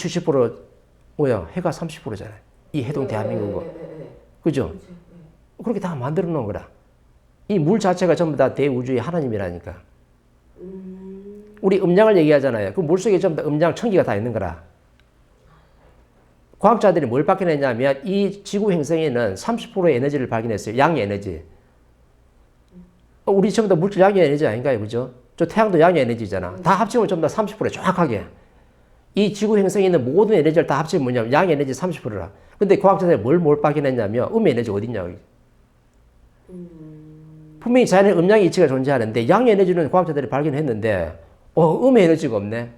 물이 70% 뭐야 해가 30%잖아요. 이 해동 대한민국은 네, 네, 네. 그죠? 그렇죠. 네. 그렇게 다 만들어 놓은 거라. 이 물 자체가 전부 다 대우주의 하나님이라니까. 음, 우리 음양을 얘기하잖아요. 그 물속에 전부 다 음양 천기가 다 있는 거라. 과학자들이 뭘 발견했냐면 이 지구 행성에는 30%의 에너지를 발견했어요. 양의 에너지. 어, 우리 전부 다 물질 양의 에너지 아닌가요? 그죠? 저 태양도 양의 에너지잖아. 다 합치면 전부 다 30% 정확하게. 이 지구 행성에 있는 모든 에너지를 다 합치면 뭐냐면 양의 에너지 30%라. 근데 과학자들이 뭘, 뭘 발견했냐면 음의 에너지 어딨냐고. 분명히 자연의 음양의 이치가 존재하는데 양의 에너지는 과학자들이 발견했는데 어, 음의 에너지가 없네.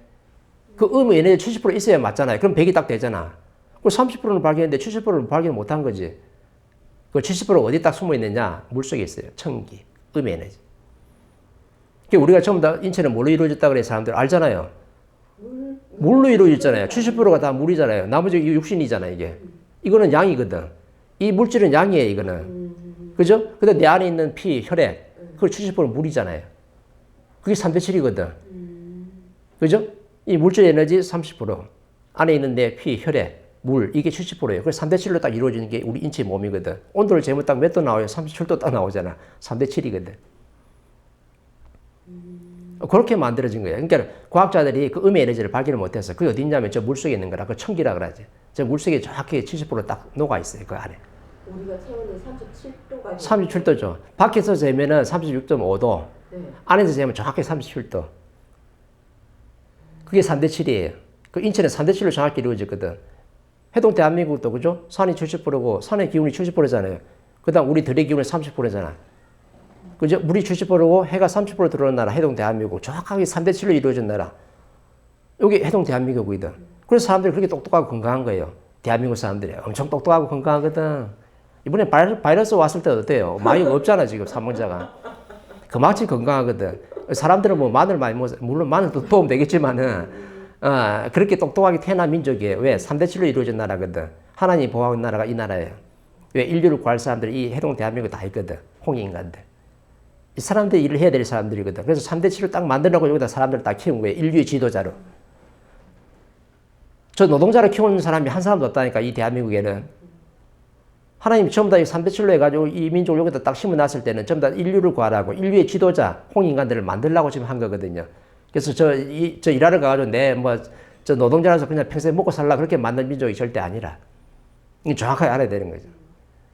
그 음의 에너지 70% 있어야 맞잖아요. 그럼 100이 딱 되잖아. 그 30%는 발견했는데 70%는 발견 못한 거지. 그 70% 어디 딱 숨어 있느냐? 물 속에 있어요. 천기, 음의 에너지. 그러니까 우리가 전부 다 인체는 뭘로 이루어졌다 그래 사람들 알잖아요. 물로 이루어졌잖아요. 70%가 다 물이잖아요. 나머지 이 육신이잖아 이게. 이거는 양이거든. 이 물질은 양이에요 이거는. 그죠? 근데 내 안에 있는 피, 혈액, 그걸 70% 물이잖아요. 그게 3대 7이거든. 그죠? 이 물질 에너지 30%. 안에 있는 내 피, 혈액, 물, 이게 70%예요. 그래서 3대 7로 딱 이루어지는 게 우리 인체 몸이거든. 온도를 재면 딱 몇 도 나와요? 37도 딱 나오잖아. 3대 7이거든. 그렇게 만들어진 거예요. 그러니까 과학자들이 그 음의 에너지를 발견을 못해서 그게 어디 있냐면 저 물속에 있는 거라. 그 천기라 그러지. 저 물속에 정확히 70%딱 녹아 있어요. 그 안에. 우리가 체온은 37도가 37도죠. 밖에서 재면은 36.5도, 네. 안에서 재면 정확히 37도. 그게 3대 7이에요. 그 인체는 3대 7로 정확히 이루어졌거든. 해동 대한민국도 그죠? 산이 70%고 산의 기온이 70%잖아요. 그다음 우리 들의 기온이 30%잖아. 그죠? 물이 70%고 해가 30% 들어오는 나라 해동 대한민국 정확하게 3대 7로 이루어진 나라. 여기 해동 대한민국이거든. 그래서 사람들이 그렇게 똑똑하고 건강한 거예요. 대한민국 사람들이 엄청 똑똑하고 건강하거든. 이번에 바이러- 바이러스 왔을 때 어때요? 많이 없잖아 지금 사망자가. 그만큼 건강하거든. 사람들은 뭐 마늘 많이 먹어 물론 마늘도 도움 되겠지만은 어, 그렇게 똑똑하게 태어난 민족이에요. 왜? 3대 7로 이루어진 나라거든. 하나님 보호하는 나라가 이 나라예요. 왜? 인류를 구할 사람들이 이 해동 대한민국 다 있거든. 홍익인간들. 이 사람들이 일을 해야 될 사람들이거든. 그래서 3대 7을 딱 만들어놓고 여기다 사람들을 딱 키운 거예요. 인류의 지도자로. 저 노동자를 키우는 사람이 한 사람도 없다니까, 이 대한민국에는. 하나님 전부 다이 3대 7로 해가지고 이 민족을 여기다 딱 심어놨을 때는 전부 다 인류를 구하라고, 인류의 지도자, 홍인간들을 만들라고 지금 한 거거든요. 그래서 저, 이, 저 일하러 가가지고 내 뭐, 저 노동자라서 그냥 평생 먹고 살라 그렇게 만든 민족이 절대 아니라. 정확하게 알아야 되는 거죠.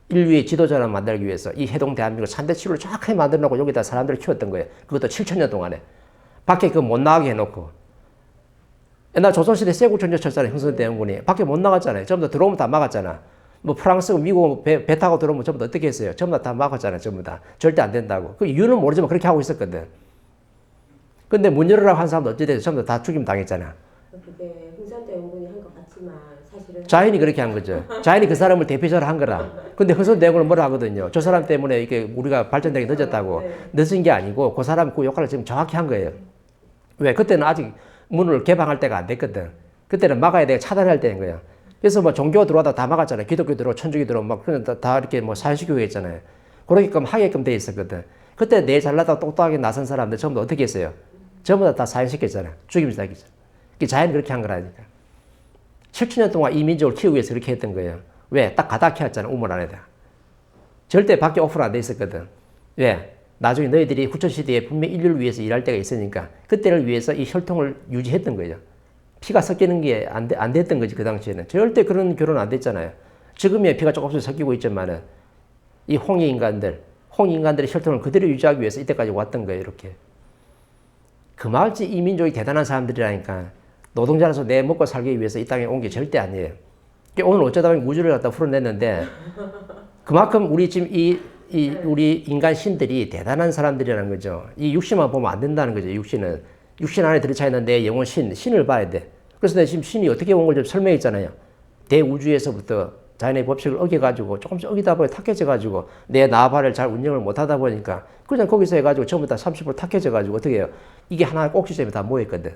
인류의 지도자를 만들기 위해서 이 해동 대한민국 3대 7로 정확하게 만들어놓고 여기다 사람들을 키웠던 거예요. 그것도 7천년 동안에. 밖에 그 못 나가게 해놓고. 옛날 조선시대 세국천녀 쳤잖아요. 흥선대원군이. 밖에 못 나갔잖아요. 전부 다 들어오면 다 막았잖아. 뭐 프랑스, 미국 배, 배 타고 들어오면 전부 다 어떻게 했어요? 전부 다, 다 막았잖아요. 전부 다. 절대 안 된다고. 그 이유는 모르지만 그렇게 하고 있었거든. 근데 문 열으라고 한 사람도 어찌됐든 전부 다 죽임 당했잖아. 그게 흥선대원군이 한 것 같지만 자연이 그렇게 한 거죠. 자연이 그 사람을 대표자로 한 거라. 근데 흥선대원군은 뭐라 하거든요. 저 사람 때문에 이게 우리가 발전되기 늦었다고. 네. 늦은 게 아니고 그 사람 그 역할을 지금 정확히 한 거예요. 왜? 그때는 아직 문을 개방할 때가 안 됐거든. 그때는 막아야 돼. 차단할 때인 거야. 그래서 뭐 종교 들어와다 다 막았잖아요. 기독교 들어, 천주교 들어, 막 그냥 다, 다 이렇게 뭐 사회시키고 했잖아요. 그러게끔 하게끔 돼 있었거든. 그때 내 잘나다 똑똑하게 나선 사람들 전부 다 어떻게 했어요? 전부 다 다 사회시켰잖아. 죽임 시작이잖아. 그 자연이 그렇게 한 거라니까. 7천년 동안 이 민족을 키우기 위해서 그렇게 했던 거예요. 왜? 딱 가다 키웠잖아. 우물 안에다. 절대 밖에 오픈 안돼 있었거든. 왜? 나중에 너희들이 후천시대에 분명 인류를 위해서 일할 때가 있으니까 그때를 위해서 이 혈통을 유지했던 거예요. 피가 섞이는 게안 안 됐던 거지 그 당시에는. 절대 그런 결혼 안 됐잖아요. 지금이야 피가 조금씩 섞이고 있지만은 이 홍의 인간들, 홍 인간들의 혈통을 그대로 유지하기 위해서 이때까지 왔던 거예요. 이렇게. 그만치 이 민족이 대단한 사람들이라니까 노동자로서 내 먹고 살기 위해서 이 땅에 온 게 절대 아니에요. 그러니까 오늘 어쩌다 보니 우주를 갖다 풀어냈는데 그만큼 우리 지금 이, 이 우리 인간 신들이 대단한 사람들이라는 거죠. 이 육신만 보면 안 된다는 거죠. 육신은 육신 안에 들어차 있는 내 영혼 신 신을 봐야 돼. 그래서 내가 지금 신이 어떻게 온 걸 좀 설명했잖아요. 대우주에서부터 자연의 법칙을 어겨가지고 조금씩 어기다 보니 탁해져가지고 내 나발을 잘 운영을 못하다 보니까 그냥 거기서 해가지고 전부 다 30% 탁해져가지고 어떻게 해요? 이게 하나의 꼭지점에 다 모였거든.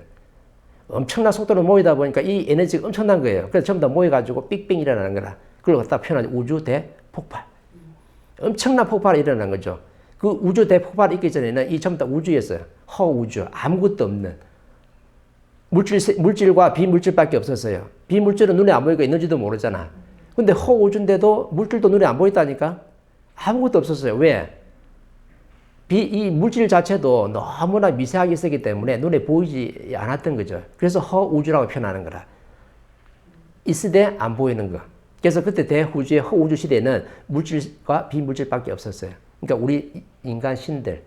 엄청난 속도로 모이다 보니까 이 에너지가 엄청난 거예요. 그래서 전부 다 모여가지고 삑빙 일어나는 거라. 그걸 갖다 표현하지 우주 대폭발. 엄청난 폭발이 일어난 거죠. 그 우주 대폭발이 있기 전에는 이 전부 다 우주였어요. 허우주. 아무것도 없는. 물질, 세- 물질과 비물질밖에 없었어요. 비물질은 눈에 안 보이고 있는지도 모르잖아. 근데 허우주인데도 물질도 눈에 안 보였다니까? 아무것도 없었어요. 왜? 비, 이 물질 자체도 너무나 미세하게 있었기 때문에 눈에 보이지 않았던 거죠. 그래서 허우주라고 표현하는 거라. 있으되 안 보이는 거. 그래서 그때 대후주의 허우주 시대에는 물질과 비물질밖에 없었어요. 그러니까 우리 인간 신들,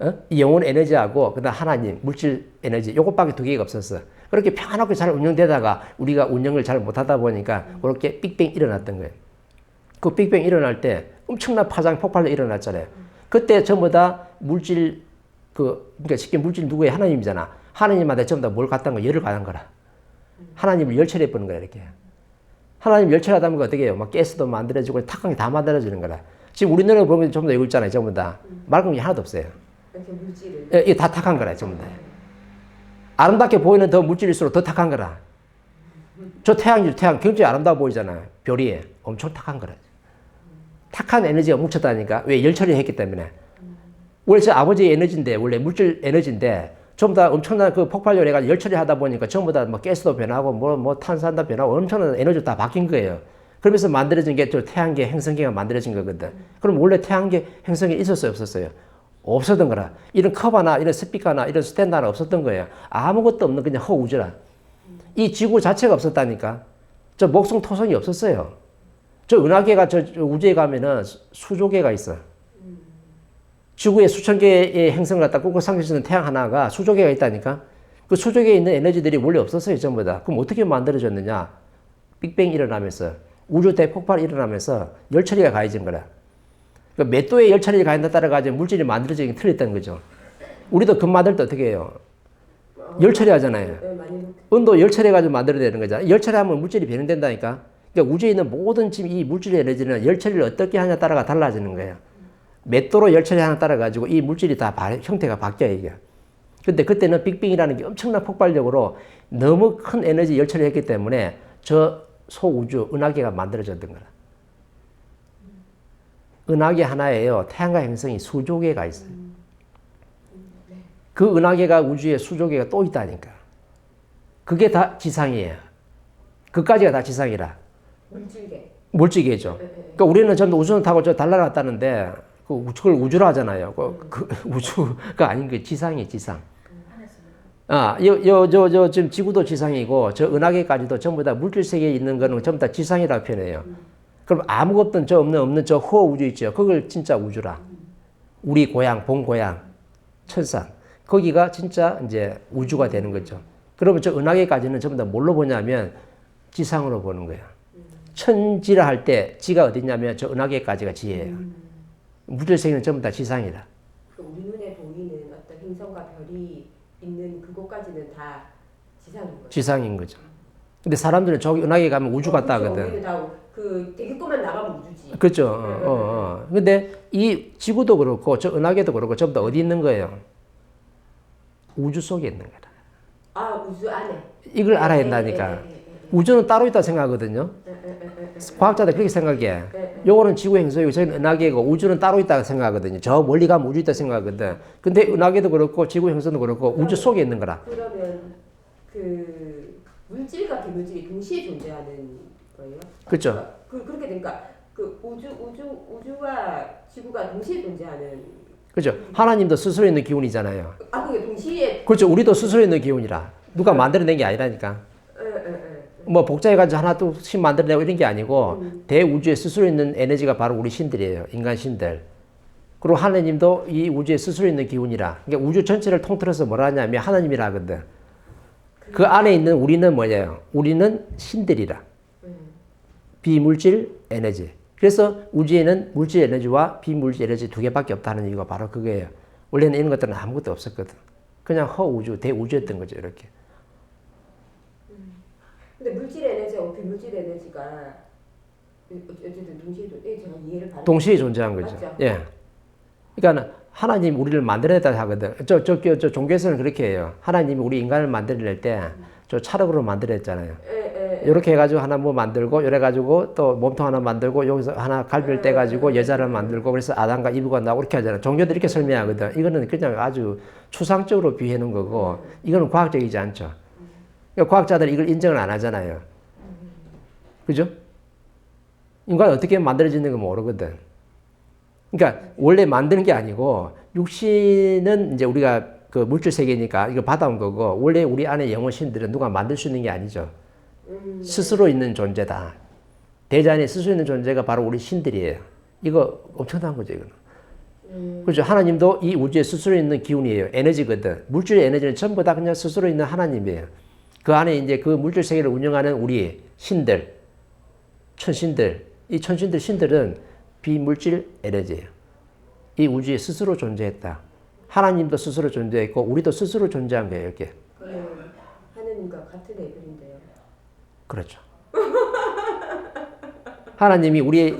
어? 이 영혼 에너지하고 그다음 하나님 물질 에너지 요것밖에 두 개가 없었어. 그렇게 평안하게 잘 운영되다가 우리가 운영을 잘 못하다 보니까 그렇게 빅뱅 일어났던 거예요. 그 빅뱅 일어날 때 엄청난 파장 폭발로 일어났잖아요. 그때 전부 다 물질 그 그러니까 쉽게 물질 누구의 하나님이잖아. 하나님한테 전부 다 뭘 갖다 거 열을 가한 거라. 하나님을 열철해 보는 거야 이렇게. 하나님 열철하다 보면 어떻게 해요? 막 가스도 만들어지고 탁한 게 다 만들어지는 거라. 지금 우리나라 보면 전부 다 이거 있잖아요. 전부 다 맑은 게 하나도 없어요. 이렇게 물질을 예, 이게 다 탁한 거라 전부 다. 아름답게 보이는 더 물질일수록 더 탁한 거라. 저 태양이 태양 굉장히 아름다워 보이잖아요. 별이 엄청 탁한 거라. 탁한 에너지가 뭉쳤다니까. 왜 열 처리 했기 때문에. 원래 저 아버지의 에너지인데 원래 물질 에너지인데 전부 다 엄청난 그 폭발력을 해가지고 열 처리 하다 보니까 전부 다뭐 가스도 변하고 뭐, 뭐 탄산도 변하고 엄청난 에너지가 다 바뀐 거예요. 그러면서 만들어진 게저 태양계, 행성계가 만들어진 거거든. 그럼 원래 태양계, 행성계 있었어요, 없었어요? 없었던 거라. 이런 커버나 이런 스피커나 이런 스탠드나 없었던 거예요. 아무것도 없는 그냥 허우주라. 이 지구 자체가 없었다니까. 저 목성 토성이 없었어요. 저 은하계가 저 우주에 가면은 수- 수조계가 있어. 지구에 수천 개의 행성을 갖다 ቁ고 상기시는 태양 하나가 수조계가 있다니까. 그 수조계에 있는 에너지들이 원래 없었어요, 전부 다. 그럼 어떻게 만들어졌느냐? 빅뱅 일어나면서 우주 대폭발 일어나면서 열처리가 가해진 거라. 그몇 도의 열처리가 가해다 따라 가지고 물질이 만들어지기 틀렸다는 거죠. 우리도 금 만들 때 어떻게 해요? 열처리 하잖아요. 네, 온도 열처리 가지고 만들어내는 거잖아요. 열처리하면 물질이 변형된다니까. 그러니까 우주에 있는 모든 지금 이 물질의 에너지는 열처리를 어떻게 하냐 따라가 달라지는 거예요. 몇 도로 열처리 하나 따라 가지고 이 물질이 다 바- 형태가 바뀌어요 이게. 근데 그때는 빅뱅이라는 게 엄청난 폭발력으로 너무 큰 에너지 열처리를 했기 때문에 저 소우주 은하계가 만들어졌던 거라. 은하계 하나에요. 태양과 행성이 수조 개가 있어요. 그 은하계가 우주에 수조 개가 또 있다니까. 그게 다 지상이에요. 그까지가 다 지상이라. 물질계 물질계죠. 네, 네. 그러니까 우리는 전부 우주선 타고 저달 날아갔다는데 그 우- 그걸 우주로 하잖아요. 그, 그 우주가 아닌 게 지상이 지상. 아, 요, 요, 저, 저, 지금 지구도 지상이고, 저 은하계까지도 전부 다 물질 세계에 있는 거는 전부 다 지상이라고 표현해요. 그럼 아무것도 저 없는, 없는 저 허 우주 있죠. 그걸 진짜 우주라. 우리 고향, 본 고향, 천상. 거기가 진짜 이제 우주가 되는 거죠. 그러면 저 은하계까지는 전부 다 뭘로 보냐면 지상으로 보는 거예요. 천지라 할 때 지가 어디냐면 저 은하계까지가 지예요. 물질 세계는 전부 다 지상이다. 그 우리 눈에 보이는 어떤 행성과 별이 있는 그곳까지는 다 지상인 거죠. 지상인 거죠. 근데 사람들은 저기 은하계 가면 우주 어, 그렇죠. 하거든. 다그 대기권만 나가면 우주지. 그렇죠. 어, 어, 어. 근데 이 지구도 그렇고 저 은하계도 그렇고 전부 다 어디 있는 거예요? 우주 속에 있는 거다. 아 우주 안에. 이걸 알아야 네, 된다니까. 네, 네, 네, 우주는 따로 있다 생각하거든요. 네, 네, 네. 과학자들 그렇게 생각해. 요거는 지구 행성이고 저기는 은하계고 우주는 따로 있다고 생각하거든요. 저 멀리 가면 우주 있다 생각하거든. 근데 은하계도 그렇고 지구 행성도 그렇고 우주 속에 있는 거라. 그러면 그 물질과 비물질이 동시에 존재하는 거예요? 그렇죠. 그 그렇게 되니까 그 우주 우주 우주와 지구가 동시에 존재하는 그렇죠. 하나님도 스스로 있는 기운이잖아요. 아 그게 동시에 그렇죠. 우리도 스스로 있는 기운이라. 누가 만들어낸 게 아니라니까. 뭐 복잡해가지고 하나 뚝씩 만들어내고 이런 게 아니고 대우주에 스스로 있는 에너지가 바로 우리 신들이에요. 인간 신들. 그리고 하나님도 이 우주에 스스로 있는 기운이라. 그러니까 우주 전체를 통틀어서 뭐라 하냐면 하나님이라 하거든. 그 안에 있는 우리는 뭐예요? 우리는 신들이라. 음. 비물질 에너지. 그래서 우주에는 물질 에너지와 비물질 에너지 두 개밖에 없다는 이유가 바로 그거예요. 원래는 이런 것들은 아무것도 없었거든. 그냥 허우주, 대우주였던 거죠, 이렇게. 근데 물질 에너지하고 비물질 에너지가 어쨌든 동시에 존- 예, 제가 이해를 바로 동시에 존재한 거죠. 맞죠. 예. 그러니까 하나님 우리를 만들어냈다 하거든. 저, 저, 저, 저 종교에서는 그렇게 해요. 하나님이 우리 인간을 만들어낼 때 저 차력으로 만들어냈잖아요. 에, 에, 이렇게 해가지고 하나 뭐 만들고, 이래 가지고 또 몸통 하나 만들고, 여기서 하나 갈비를 떼가지고 여자를 만들고, 그래서 아담과 이브가 나오고 이렇게 하잖아요. 종교들 이렇게 설명하거든. 이거는 그냥 아주 추상적으로 비해놓은 거고, 이거는 과학적이지 않죠. 그러니까 과학자들이 이걸 인정을 안 하잖아요. 그죠? 인간이 어떻게 만들어지는 건 모르거든. 그러니까 원래 만드는 게 아니고 육신은 이제 우리가 그 물질 세계니까 이거 받아온 거고 원래 우리 안에 영혼 신들은 누가 만들 수 있는 게 아니죠. 음, 스스로 있는 존재다. 대자연에 스스로 있는 존재가 바로 우리 신들이에요. 이거 엄청난 거죠, 이거는. 음, 그렇죠. 하나님도 이 우주에 스스로 있는 기운이에요. 에너지거든. 물질의 에너지는 전부 다 그냥 스스로 있는 하나님이에요. 그 안에 이제 그 물질 세계를 운영하는 우리 신들, 천신들, 이 천신들 신들은 비물질 에너지예요. 이 우주에 스스로 존재했다. 하나님도 스스로 존재했고 우리도 스스로 존재한 거예요, 이렇게. 네. 하느님과 같은 레벨인데요. 그렇죠. 하나님이 우리.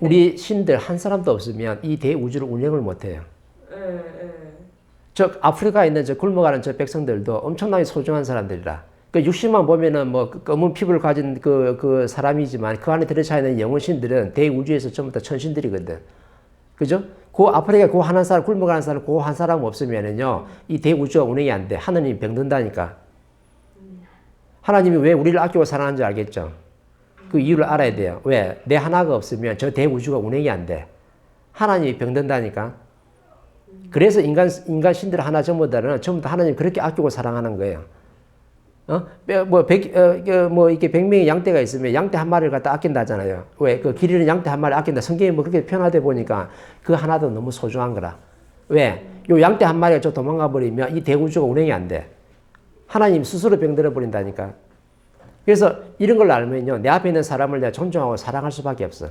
우리 신들 한 사람도 없으면 이 대우주를 운영을 못 해요. 저 아프리카에 있는 저 굶어가는 저 백성들도 엄청나게 소중한 사람들이라. 그 육신만 보면은 뭐그 검은 피부를 가진 그, 그 사람이지만 그 안에 들어차 있는 영혼신들은 대우주에서 전부 다 천신들이거든. 그죠? 그 아프리카 그 하나 사람 굶어가는 사람 그 한 사람 없으면은요 이 대우주가 운행이 안 돼. 하느님 병든다니까. 하나님이 왜 우리를 아끼고 사랑하는지 알겠죠? 그 이유를 알아야 돼요. 왜? 내 하나가 없으면 저 대우주가 운행이 안 돼. 하나님이 병든다니까. 그래서 인간 인간 신들 하나 전부 다는 전부 다 하나님 그렇게 아끼고 사랑하는 거예요. 어? 뭐백뭐 이렇게 백 명의 양떼가 있으면 양떼 한 마리를 갖다 아낀다잖아요. 왜? 그 길이는 양떼 한 마리 아낀다. 성경이 뭐 그렇게 표현하다 보니까 그 하나도 너무 소중한 거라. 왜? 요 양떼 한 마리가 저 도망가 버리면 이 대우주가 운행이 안 돼. 하나님 스스로 병들어 버린다니까. 그래서 이런 걸 알면요. 내 앞에 있는 사람을 내가 존중하고 사랑할 수밖에 없어.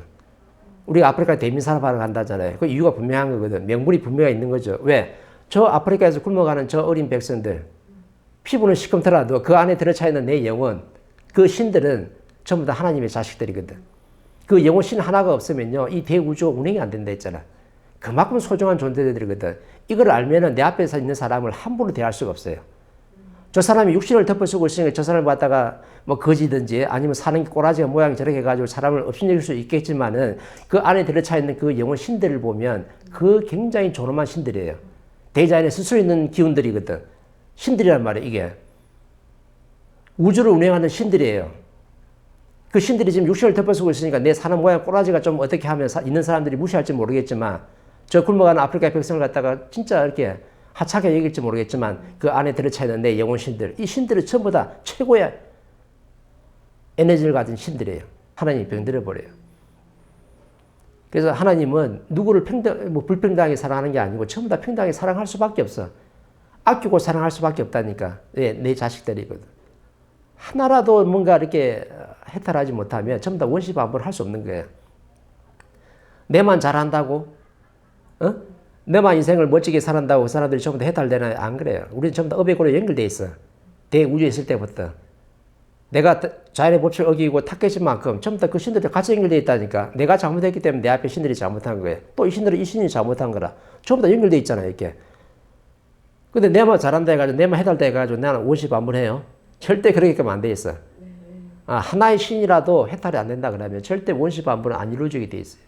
우리가 아프리카 대민 산업하러 간다잖아요. 그 이유가 분명한 거거든. 명분이 분명히 있는 거죠. 왜? 저 아프리카에서 굶어가는 저 어린 백성들, 피부는 시큼더라도 그 안에 들어차 있는 내 영혼, 그 신들은 전부 다 하나님의 자식들이거든. 그 영혼 신 하나가 없으면요. 이 대우주가 운행이 안 된다 했잖아. 그만큼 소중한 존재들이거든. 이걸 알면은 내 앞에서 있는 사람을 함부로 대할 수가 없어요. 저 사람이 육신을 덮어 쓰고 있으니까 저 사람을 갖다가 뭐 거지든지 아니면 사는 게 꼬라지가 모양이 저렇게 해가지고 사람을 업신여길 수 있겠지만은 그 안에 들어차 있는 그 영혼 신들을 보면 그 굉장히 존엄한 신들이에요. 대자연에 스스로 있는 기운들이거든. 신들이란 말이에요, 이게. 우주를 운행하는 신들이에요. 그 신들이 지금 육신을 덮어 쓰고 있으니까 내 사는 모양 꼬라지가 좀 어떻게 하면 사- 있는 사람들이 무시할지 모르겠지만 저 굶어가는 아프리카 백성을 갖다가 진짜 이렇게 하찮게 여길지 모르겠지만 그 안에 들어차 있는 내 영혼 신들 이 신들은 전부 다 최고의 에너지를 가진 신들이에요. 하나님이 병들어 버려요. 그래서 하나님은 누구를 평등 뭐 불평등하게 사랑하는 게 아니고 전부 다 평등하게 사랑할 수밖에 없어. 아끼고 사랑할 수밖에 없다니까. 왜? 내 자식들이거든. 하나라도 뭔가 이렇게 해탈하지 못하면 전부 다 원시 반복을 할 수 없는 거예요. 내만 잘한다고, 어? 내만 인생을 멋지게 살한다고 그 사람들이 전부 다 해탈되나? 안 그래요. 우리는 전부 다 업의 고로 연결돼 있어. 대우주에 있을 때부터. 내가 자연의 법칙을 어기고 탁해진 만큼 전부 다 그 신들이 같이 연결돼 있다니까. 내가 잘못했기 때문에 내 앞에 신들이 잘못한 거예요. 또 이 신들은 이 신이 잘못한 거라. 전부 다 연결돼 있잖아요, 이렇게. 근데 내만 잘한다 해가지고 내만 해달다 해가지고 나는 원시 반문해요. 절대 그렇게끔 안 돼 있어. 아, 하나의 신이라도 해탈이 안 된다 그러면 절대 원시 반문은 안 이루어지게 돼 있어요.